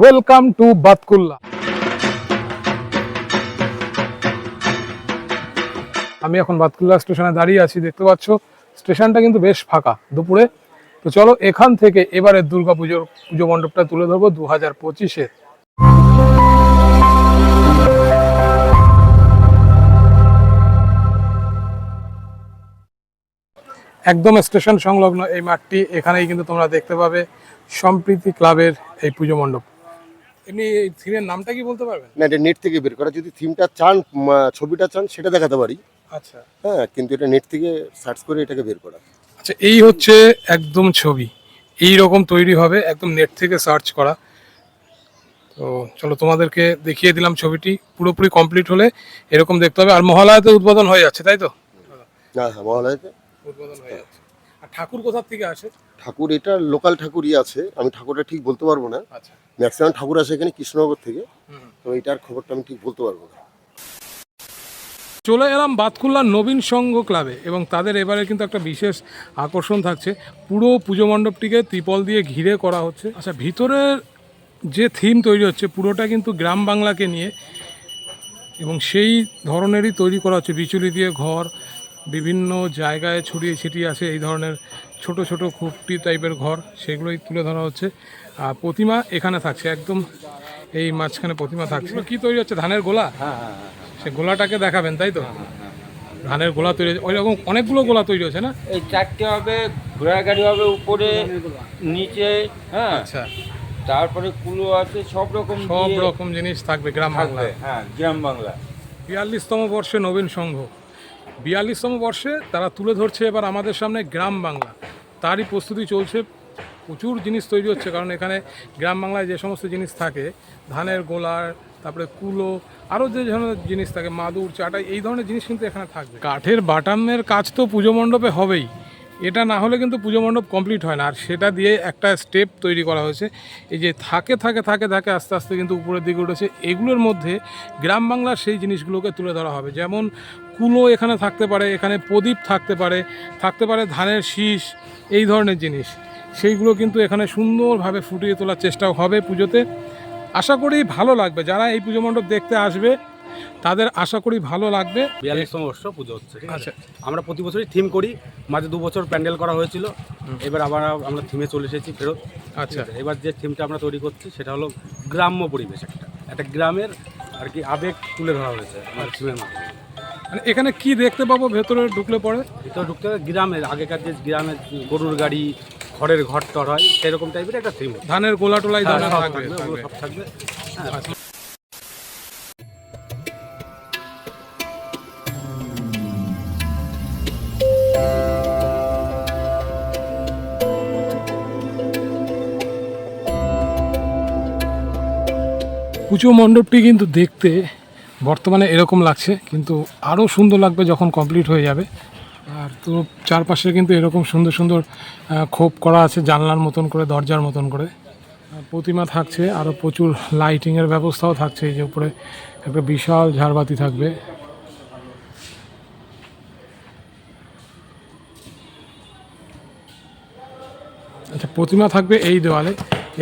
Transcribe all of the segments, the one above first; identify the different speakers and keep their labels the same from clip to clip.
Speaker 1: Welcome to Batkulla আমি এখন বাতকুল্লা স্টেশনে দাঁড়িয়ে আছি, দেখতে পাচ্ছ? স্টেশনটা কিন্তু বেশ ফাঁকা দুপুরে। তো চলো এখান থেকে এবারে দুর্গা পুজোর পুজো মণ্ডপটা তুলে ধরবো দু হাজার পঁচিশে। একদম স্টেশন সংলগ্ন এই মাঠটি, এখানেই কিন্তু তোমরা দেখতে পাবে সম্প্রীতি ক্লাবের এই পুজো মণ্ডপ। এমনি এই থিমের নামটা কি বলতে পারবেন?
Speaker 2: না এটা নেট থেকে বের করা। যদি থিমটা চান ছবিটা চান সেটা দেখাতে পারি।
Speaker 1: আচ্ছা।
Speaker 2: হ্যাঁ কিন্তু এটা নেট থেকে সার্চ করে এটাকে বের করা।
Speaker 1: আচ্ছা এই হচ্ছে একদম ছবি। এই রকম তৈরি হবে একদম নেট থেকে সার্চ করা। তো চলো তোমাদেরকে দেখিয়ে দিলাম ছবিটি। পুরোপুরি কমপ্লিট হলে এরকম দেখতে হবে। আর মহালয়াতে উদ্বোধন হয়ে যাচ্ছে তাই তো?
Speaker 2: হ্যাঁ হ্যাঁ মহালয়াতে।
Speaker 1: উদ্বোধন হয়ে যাচ্ছে। আর ঠাকুর কোথার থেকে আসে?
Speaker 2: ঠাকুর এটা লোকাল ঠাকুরই আছে। আমি ঠাকুরটা ঠিক বলতে পারব না।
Speaker 1: আচ্ছা।
Speaker 2: ম্যাক্সিমাম ঠাকুর আছে এখানে কৃষ্ণনগর থেকে। তো এটার খবরটা আমি ঠিক বলতে পারব না।
Speaker 1: চলে এলাম বাতকুল্লার নবীন সংঘ ক্লাবে এবং তাদের এবারে কিন্তু একটা বিশেষ আকর্ষণ থাকছে। পুরো পুজো মণ্ডপটিকে ত্রিপল দিয়ে ঘিরে করা হচ্ছে। আচ্ছা ভিতরের যে থিম তৈরি হচ্ছে পুরোটা কিন্তু গ্রাম বাংলাকে নিয়ে এবং সেই ধরনেরই তৈরি করা হচ্ছে। বিচুলি দিয়ে ঘর বিভিন্ন জায়গায় ছড়িয়ে ছিটিয়ে আছে এই ধরনের ছোট ছোট খুপটি টাইপের ঘর সেগুলোই তুলে ধরা হচ্ছে। আর প্রতিমা এখানে থাকছে একদম এই মাঝখানে প্রতিমা থাকছে। কি তৈরি হচ্ছে? ধানের গোলা? সে গোলাটাকে দেখাবেন তাই তো? ধানের গোলা তৈরি ওই রকম অনেকগুলো গোলা তৈরি হচ্ছে না?
Speaker 3: এই চারটে হবে ঘোড়ার গাড়ি হবে উপরে নিচে হ্যাঁ।
Speaker 1: আচ্ছা।
Speaker 3: তারপরে কুলো আছে সব রকম
Speaker 1: সব রকম জিনিস থাকবে গ্রাম বাংলায়।
Speaker 3: হ্যাঁ গ্রাম বাংলা।
Speaker 1: বিয়াল্লিশতম বর্ষে নবীন সংঘ। বিয়াল্লিশতম বর্ষে তারা তুলে ধরছে এবার আমাদের সামনে গ্রাম বাংলা। তারই প্রস্তুতি চলছে। প্রচুর জিনিস তৈরি হচ্ছে, কারণ এখানে গ্রাম বাংলায় যে সমস্ত জিনিস থাকে, ধানের গোলার, তারপরে কুলো, আরও যে ধরনের জিনিস থাকে, মাদুর চাটাই এই ধরনের জিনিস কিন্তু এখানে থাকবে। কাঠের বাটামের কাজ তো পুজো মণ্ডপে হবেই। এটা না হলে কিন্তু পুজো মণ্ডপ কমপ্লিট হয় না। আর সেটা দিয়ে একটা স্টেপ তৈরি করা হয়েছে। এই যে থাকে থাকে থাকে থাকে, আস্তে আস্তে কিন্তু উপরের দিকে উঠেছে। এগুলোর মধ্যে গ্রাম বাংলার সেই জিনিসগুলোকে তুলে ধরা হবে। যেমন কুলো এখানে থাকতে পারে এখানে প্রদীপ থাকতে পারে থাকতে পারে ধানের শীষ এই ধরনের জিনিস। সেইগুলো কিন্তু এখানে সুন্দরভাবে ফুটিয়ে তোলার চেষ্টাও হবে পুজোতে। আশা করি ভালো লাগবে। যারা এই পুজো মণ্ডপ দেখতে আসবে তাদের আশা করি ভালো লাগবে।
Speaker 4: বিয়াল্লিশতম বর্ষ পুজো হচ্ছে ঠিক আছে?
Speaker 1: আচ্ছা।
Speaker 4: আমরা প্রতি বছরই থিম করি। মাঝে দু বছর প্যান্ডেল করা হয়েছিল। এবার আবার আমরা থিমে চলে এসেছি ফেরত।
Speaker 1: আচ্ছা।
Speaker 4: এবার যে থিমটা আমরা তৈরি করছি সেটা হলো গ্রাম্য পরিবেশ একটা। একটা গ্রামের আর কি আবেগ তুলে ধরা হয়েছে আমার থিমের মাধ্যমে।
Speaker 1: মানে এখানে কি দেখতে পাবো? ভেতরে ঢুকলে পরে?
Speaker 4: ভিতরে ঢুকতে হবে গ্রামের আগেকার যে গ্রামের গরুর গাড়ি খড়ের ঘর টর হয় সেরকম টাইপের একটা থিম
Speaker 1: ধানের গোলা টোলা এই ধরনের
Speaker 4: সব
Speaker 1: থাকবে।
Speaker 4: ওগুলো সব থাকবে। হ্যাঁ,
Speaker 1: আচ্ছা। পুজো মণ্ডপটি কিন্তু দেখতে বর্তমানে এরকম লাগছে, কিন্তু আরও সুন্দর লাগবে যখন কমপ্লিট হয়ে যাবে। আর তো চারপাশে কিন্তু এরকম সুন্দর সুন্দর খোপ করা আছে জানলার মতন করে, দরজার মতন করে। প্রতিমা থাকছে আরও প্রচুর লাইটিংয়ের ব্যবস্থাও থাকছে, এই যে উপরে একটা বিশাল ঝাড়বাতি থাকবে। আচ্ছা প্রতিমা থাকবে এই দেওয়ালে।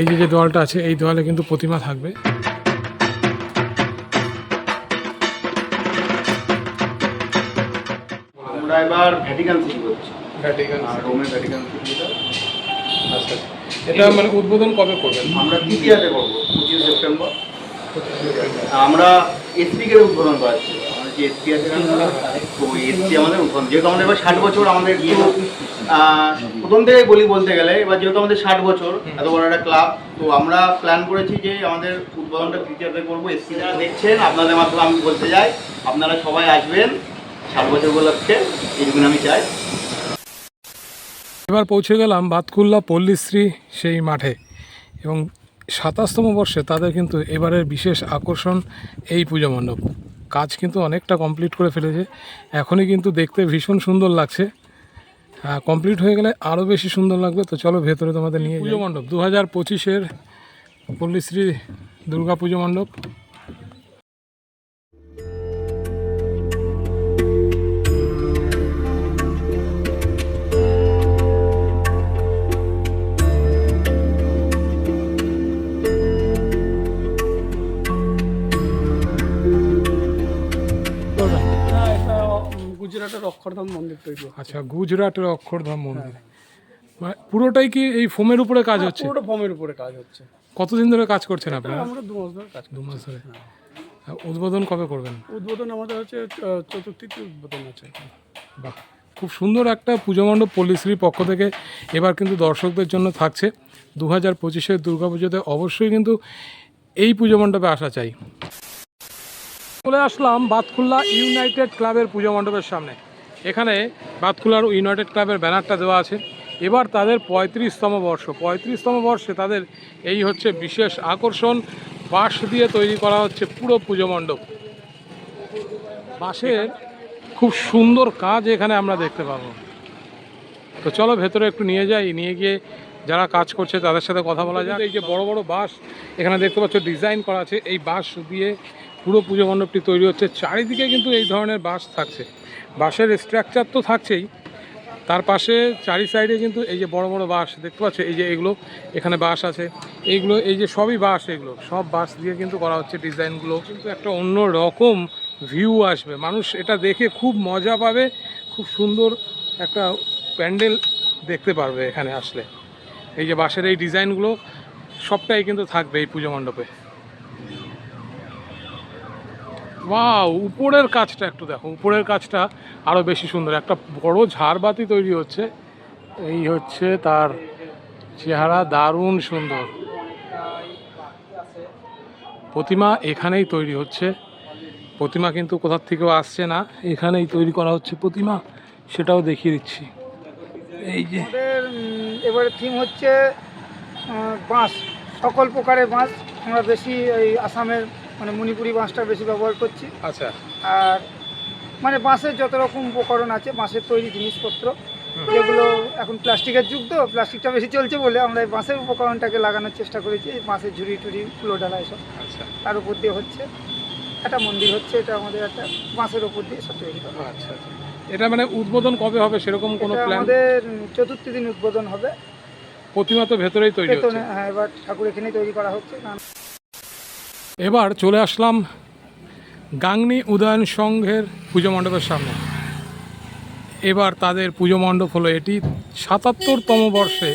Speaker 1: এই যে যে দেওয়ালটা আছে, এই দেওয়ালে কিন্তু প্রতিমা থাকবে।
Speaker 5: এবার ভ্যাটিকান সিটি করছি আর রোমের ভ্যাটিকান সিটিটা
Speaker 1: আচ্ছা এটা মানে উদ্বোধন কবে করবেন?
Speaker 5: আমরা তৃতীয়াতে করব পঁচিশে সেপ্টেম্বর। আমরা এসপিকে উদ্বোধন করাচ্ছি। আমাদের যে এসপি আছে তো এসপি আমাদের উদ্বোধন। যেহেতু আমাদের এবার ষাট বছর আমাদের একটু প্রথম থেকে বলি বলতে গেলে এবার যেহেতু আমাদের ষাট বছর এত বড় একটা ক্লাব তো আমরা প্ল্যান করেছি যে আমাদের উদ্বোধনটা করব। এসপি যারা দেখছেন আপনাদের মাধ্যমে আমি বলতে যাই আপনারা সবাই আসবেন। ষাট উপলক্ষে এইটুকুন আমি চাই।
Speaker 1: এবার পৌঁছে গেলাম বাতকুল্লা পল্লীশ্রী সেই মাঠে এবং সাতাশতম বর্ষে তাদের কিন্তু এবারের বিশেষ আকর্ষণ এই পুজো মণ্ডপ। কাজ কিন্তু অনেকটা কমপ্লিট করে ফেলেছে। এখনই কিন্তু দেখতে ভীষণ সুন্দর লাগছে। কমপ্লিট হয়ে গেলে আরও বেশি সুন্দর লাগবে। তো চলো ভেতরে তোমাদের নিয়ে পুজো মণ্ডপ দু হাজার পঁচিশের পল্লীশ্রী দুর্গা পুজো মণ্ডপ।
Speaker 6: গুজরাটের অক্ষরধাম মন্দির তৈরি
Speaker 1: আচ্ছা গুজরাটের অক্ষরধাম মন্দির। মানে পুরোটাই কি এই ফোমের উপরে কাজ হচ্ছে?
Speaker 6: পুরোটা ফোমের উপরে কাজ হচ্ছে।
Speaker 1: কতদিন ধরে কাজ করছেন আপনারা?
Speaker 6: আমরা দু মাস ধরে কাজ
Speaker 1: দু মাস ধরে। উদ্বোধন কবে করবেন?
Speaker 6: উদ্বোধন আমাদের হচ্ছে চতুর্থীতে উদ্বোধন আছে।
Speaker 1: বাহ খুব সুন্দর একটা পুজো মণ্ডপ পল্লীশ্রীর পক্ষ থেকে এবার কিন্তু দর্শকদের জন্য থাকছে। দু হাজার পঁচিশের দুর্গাপুজোতে অবশ্যই কিন্তু এই পুজো মণ্ডপে আসা চাই। চলে আসলাম বাতকুল্লা ইউনাইটেড ক্লাবের পুজো মণ্ডপের সামনে। এখানে বাতকুল্লার ইউনাইটেড ক্লাবের ব্যানারটা দেওয়া আছে। এবার তাদের পঁয়ত্রিশতম বর্ষ। পঁয়ত্রিশতম বর্ষে তাদের এই হচ্ছে বিশেষ আকর্ষণ। বাঁশ দিয়ে তৈরি করা হচ্ছে পুরো পুজো মণ্ডপ। বাঁশের খুব সুন্দর কাজ এখানে আমরা দেখতে পাবো। তো চলো ভেতরে একটু নিয়ে যাই। নিয়ে গিয়ে যারা কাজ করছে তাদের সাথে কথা বলা যায় এই যে বড় বড় বাঁশ, এখানে দেখতে পাচ্ছ ডিজাইন করা আছে। এই বাঁশ দিয়ে পুরো পুজো মণ্ডপটি তৈরি হচ্ছে। চারিদিকে কিন্তু এই ধরনের বাঁশ থাকছে। বাঁশের স্ট্রাকচার তো থাকছেই। তার পাশে চারি সাইডে কিন্তু এই যে বড় বড় বাঁশ দেখতে পাচ্ছ? এই যে এগুলো, এখানে বাঁশ আছে। এইগুলো, এই যে সবই বাঁশ এগুলো। সব বাঁশ দিয়ে কিন্তু করা হচ্ছে ডিজাইনগুলো কিন্তু একটা অন্য রকম ভিউ আসবে। মানুষ এটা দেখে খুব মজা পাবে। খুব সুন্দর একটা প্যান্ডেল দেখতে পারবে এখানে আসলে। এই যে বাঁশের এই ডিজাইনগুলো সবটাই কিন্তু থাকবে এই পুজো মণ্ডপে। ওয়াও উপরের কাজটা একটু দেখো। উপরের কাজটা আরও বেশি সুন্দর। একটা বড় ঝাড়বাতি তৈরি হচ্ছে। এই হচ্ছে তার চেহারা, দারুণ সুন্দর। প্রতিমা এখানেই তৈরি হচ্ছে। প্রতিমা কিন্তু কোথার থেকেও আসছে না। এখানেই তৈরি করা হচ্ছে প্রতিমা। সেটাও দেখিয়ে দিচ্ছি। এই যে
Speaker 7: এবারে থিম হচ্ছে বাঁশ। সকল প্রকারের বাঁশ। আমরা বেশি এই আসামের মানে মণিপুরি বাঁশটা বেশি ব্যবহার করছি।
Speaker 1: আচ্ছা।
Speaker 7: আর মানে বাঁশের যত রকম উপকরণ আছে বাঁশের তৈরি জিনিসপত্র যেগুলো এখন প্লাস্টিকের যুগ তো প্লাস্টিকটা বেশি চলছে বলে আমরা এই বাঁশের উপকরণটাকে লাগানোর চেষ্টা করেছি বাঁশের ঝুড়ি টুড়ি ফুলো ডালা এসব।
Speaker 1: আচ্ছা।
Speaker 7: তার উপর দিয়ে হচ্ছে একটা মন্দির হচ্ছে এটা আমাদের একটা বাঁশের উপর দিয়ে সব তৈরি করা।
Speaker 1: আচ্ছা আচ্ছা। এটা মানে উদ্বোধন কবে হবে? সেরকম কোনো প্ল্যান
Speaker 7: আমাদের চতুর্থ দিন উদ্বোধন হবে।
Speaker 1: প্রতিমা তো ভেতরেই তৈরি হচ্ছে।
Speaker 7: হ্যাঁ এবার ঠাকুর এখানেই তৈরি করা হচ্ছে। কারণ
Speaker 1: এবার চলে আসলাম গাংনি উদয়ন সংঘের পুজো মণ্ডপের সামনে। এবার তাদের পুজো মণ্ডপ হলো এটি। সাতাত্তরতম বর্ষে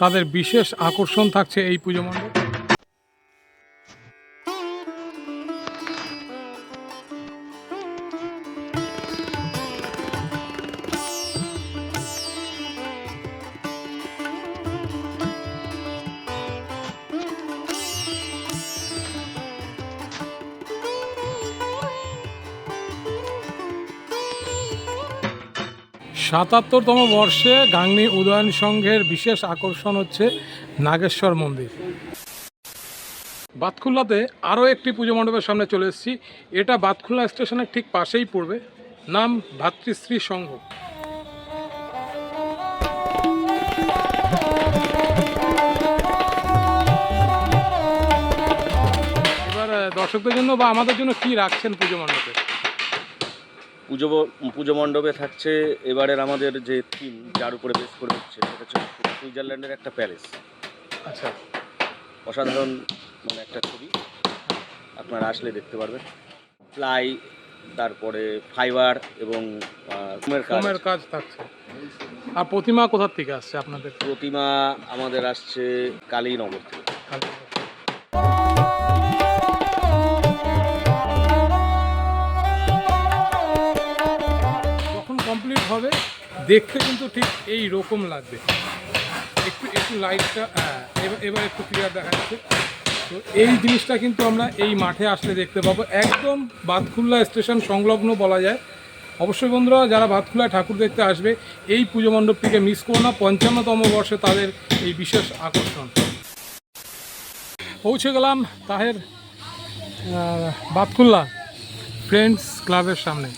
Speaker 1: তাদের বিশেষ আকর্ষণ থাকছে এই পুজো মণ্ডপ। সাতাত্তরতম বর্ষে গাংনি উদয়ন সংঘের বিশেষ আকর্ষণ হচ্ছে নাগেশ্বর মন্দির। বাতকুল্লাতে আরও একটি পুজো মণ্ডপের সামনে চলে এসেছি। এটা বাতকুল্লা স্টেশনের ঠিক পাশেই পড়বে। নাম ভাতৃশ্রী সংঘ। এবার দর্শকদের জন্য বা আমাদের জন্য কি রাখছেন পুজো মণ্ডপে?
Speaker 8: পুজো পুজো মণ্ডপে থাকছে এবারের আমাদের যে থিম যার উপরে বেস করে হচ্ছে সেটা হচ্ছে সুইজারল্যান্ডের একটা প্যালেস
Speaker 1: আচ্ছা।
Speaker 8: অসাধারণ মানে একটা ছবি। আপনারা আসলে দেখতে পারবেন। প্লাই তারপরে ফাইবার এবং ফোমের কাজ।
Speaker 1: থাকছে। আর প্রতিমা কোথার থেকে আসছে আপনাদের?
Speaker 8: প্রতিমা আমাদের আসছে কালীনগর থেকে।
Speaker 1: দেখতে কিন্তু ঠিক এই রকম লাগবে। একটু একটু লাইটটা হ্যাঁ এবার এবার একটু ক্লিয়ার দেখা যাচ্ছে তো এই জিনিসটা কিন্তু আমরা এই মাঠে আসলে দেখতে পাবো। একদম বাতকুল্লা স্টেশন সংলগ্ন বলা যায়। অবশ্যই বন্ধুরা যারা বাতকুল্লায় ঠাকুর দেখতে আসবে এই পুজো মণ্ডপটিকে মিস করো না। পঞ্চান্নতম বর্ষে তাদের এই বিশেষ আকর্ষণ। পৌঁছে গেলাম তাহের আহ, বাতকুল্লা ফ্রেন্ডস ক্লাবের সামনে।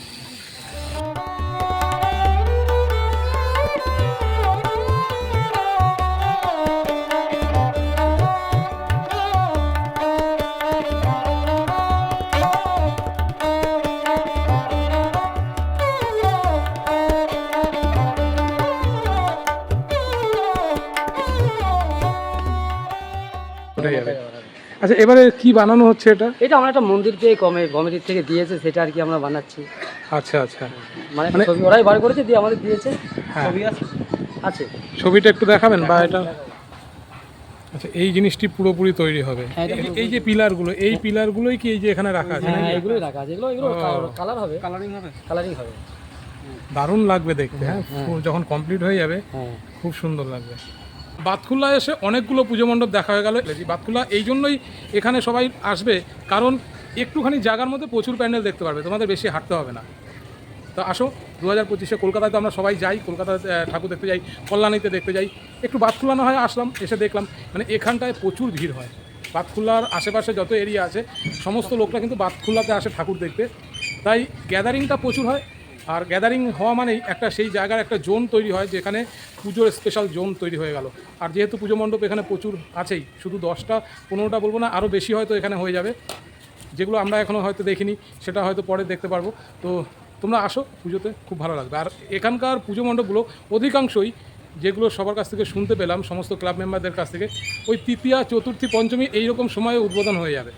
Speaker 1: আচ্ছা এবারে কি বানানো হচ্ছে এটা?
Speaker 9: এটা আমরা একটা মন্দির পেয়ে কমে কমিটির থেকে দিয়েছে সেটা আর কি আমরা বানাচ্ছি।
Speaker 1: আচ্ছা আচ্ছা।
Speaker 9: মানে
Speaker 1: মানে-
Speaker 9: ছবি ওরাই বার করেছে দিয়ে আমাদের দিয়েছে।
Speaker 1: হ্যাঁ।
Speaker 9: ছবি আছে। আছে।
Speaker 1: ছবিটা একটু দেখাবেন বা এটা? আচ্ছা এই জিনিসটি পুরোপুরি তৈরি হবে।
Speaker 9: হ্যাঁ,
Speaker 1: এই- যে পিলারগুলো এই পিলারগুলোই কি এই যে এখানে রাখা আছে?
Speaker 9: হ্যাঁ এগুলোই রাখা আছে। এগুলো এগুলো কালার হবে। কালারিং হবে। কালারিং হবে।
Speaker 1: দারুণ লাগবে দেখতে হ্যাঁ। যখন কমপ্লিট হয়ে যাবে
Speaker 9: হ্যাঁ।
Speaker 1: খুব সুন্দর লাগবে। বাতকুল্লা এসে অনেকগুলো পুজো মণ্ডপ দেখা হয়ে গেল। বাতকুল্লা এই জন্যই এখানে সবাই আসবে, কারণ একটুখানি জায়গার মধ্যে প্রচুর প্যান্ডেল দেখতে পারবে, তোমাদের বেশি হাঁটতে হবে না। তো আসো দু হাজার পঁচিশে কলকাতায় তো আমরা সবাই যাই কলকাতায় ঠাকুর দেখতে যাই, কল্যাণীতে দেখতে যাই। একটু বাতকুল্লা না হয় আসলাম, এসে দেখলাম মানে এখানটায় প্রচুর ভিড় হয়। বাতকুল্লার আশেপাশে যত এরিয়া আছে, সমস্ত লোকরা কিন্তু বাতকুল্লাতে আসে ঠাকুর দেখতে। তাই গ্যাদারিংটা প্রচুর হয় আর গ্যাদারিং হওয়া মানেই একটা সেই জায়গার একটা জোন তৈরি হয় যেখানে পুজোর স্পেশাল জোন তৈরি হয়ে গেল। আর যেহেতু পুজো মণ্ডপ এখানে প্রচুর আছেই, শুধু দশটা, পনেরোটা বলব না আরও বেশি হয়তো এখানে হয়ে যাবে। যেগুলো আমরা এখনও হয়তো দেখিনি, সেটা হয়তো পরে দেখতে পারব। তো তোমরা আসো পুজোতে, খুব ভালো লাগবে। আর এখানকার পুজো মণ্ডপগুলো অধিকাংশই যেগুলো সবার কাছ থেকে শুনতে পেলাম, সমস্ত ক্লাব মেম্বারদের কাছ থেকে, ওই তৃতীয়া, চতুর্থী, পঞ্চমী এইরকম সময়ে উদ্বোধন হয়ে যাবে।